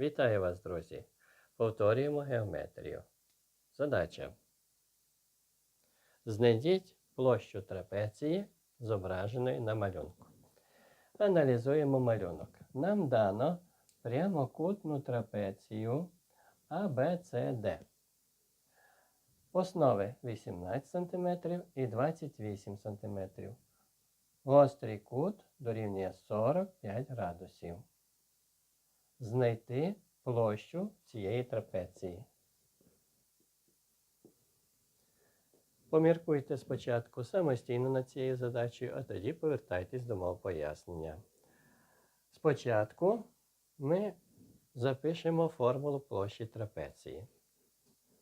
Вітаю вас, друзі! Повторюємо геометрію. Задача. Знайдіть площу трапеції, зображеної на малюнку. Аналізуємо малюнок. Нам дано прямокутну трапецію ABCD. Основи 18 см і 28 см. Гострий кут дорівнює 45 градусів. Знайти площу цієї трапеції. Поміркуйте спочатку самостійно над цією задачею, а тоді повертайтесь до мого пояснення. Спочатку ми запишемо формулу площі трапеції.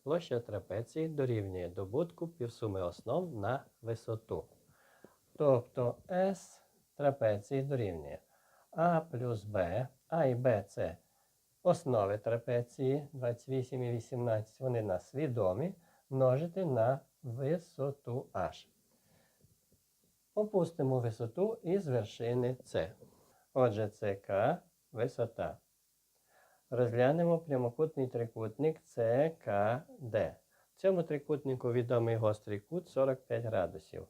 Площа трапеції дорівнює добутку півсуми основ на висоту. Тобто S трапеції дорівнює А плюс Б, А і Б це основи трапеції 28 і 18, вони нас відомі, множити на висоту H. Опустимо висоту із вершини С. Отже, ЦК висота. Розглянемо прямокутний трикутник ЦКД. В цьому трикутнику відомий гострий кут 45 градусів.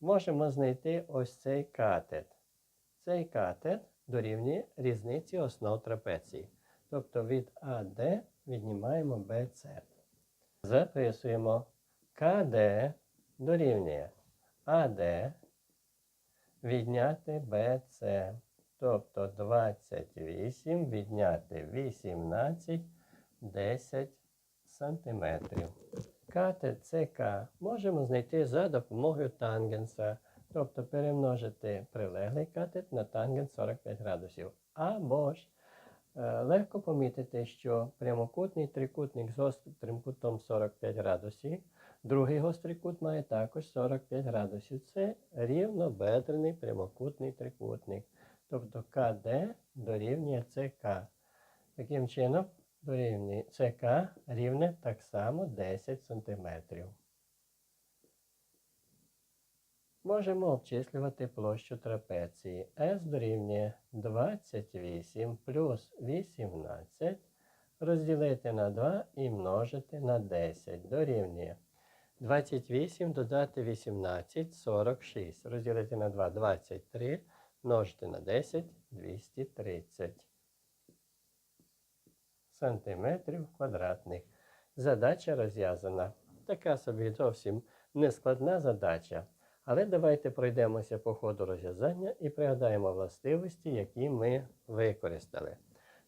Можемо знайти ось цей катет. Цей катет дорівнює різниці основ трапеції. Тобто від АД віднімаємо БЦ. Записуємо КД дорівнює АД відняти БЦ. Тобто 28 відняти 18 10 сантиметрів. Катет ЦК можемо знайти за допомогою тангенса, тобто перемножити прилеглий катет на тангенс 45 градусів. Або ж е, легко помітити, що прямокутний трикутник з гострим кутом 45 градусів, другий гострий кут має також 45 градусів. Це рівнобедрений прямокутний трикутник. Тобто КД дорівнює ЦК. Таким чином, дорівнює ЦК рівне так само 10 см. Можемо обчислювати площу трапеції. S дорівнює 28 плюс 18 розділити на 2 і множити на 10. Дорівнює 28 додати 18 46. Розділити на 2 23 множити на 10 230 сантиметрів квадратних. Задача розв'язана. Така собі зовсім нескладна задача. Але давайте пройдемося по ходу розв'язання і пригадаємо властивості, які ми використали.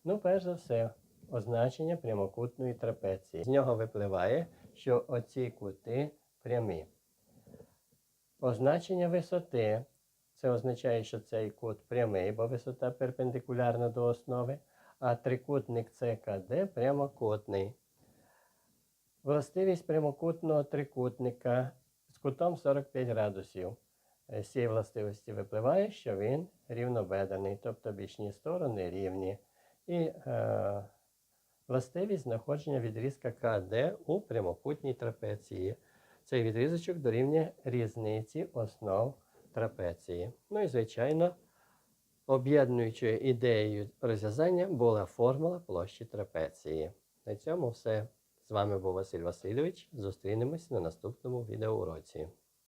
Ну, перш за все, означення прямокутної трапеції. З нього випливає, що оці кути прямі. Означення висоти. Це означає, що цей кут прямий, бо висота перпендикулярна до основи, а трикутник ЦКД прямокутний. Властивість прямокутного трикутника кутом 45 градусів. З цієї властивості випливає, що він рівнобедрений, тобто бічні сторони рівні. І е, властивість знаходження відрізка КД у прямокутній трапеції. Цей відрізочок дорівнює різниці основ трапеції. Ну і, звичайно, об'єднуючою ідеєю розв'язання була формула площі трапеції. На цьому все. З вами був Василь Васильович. Зустрінемось на наступному відеоуроці.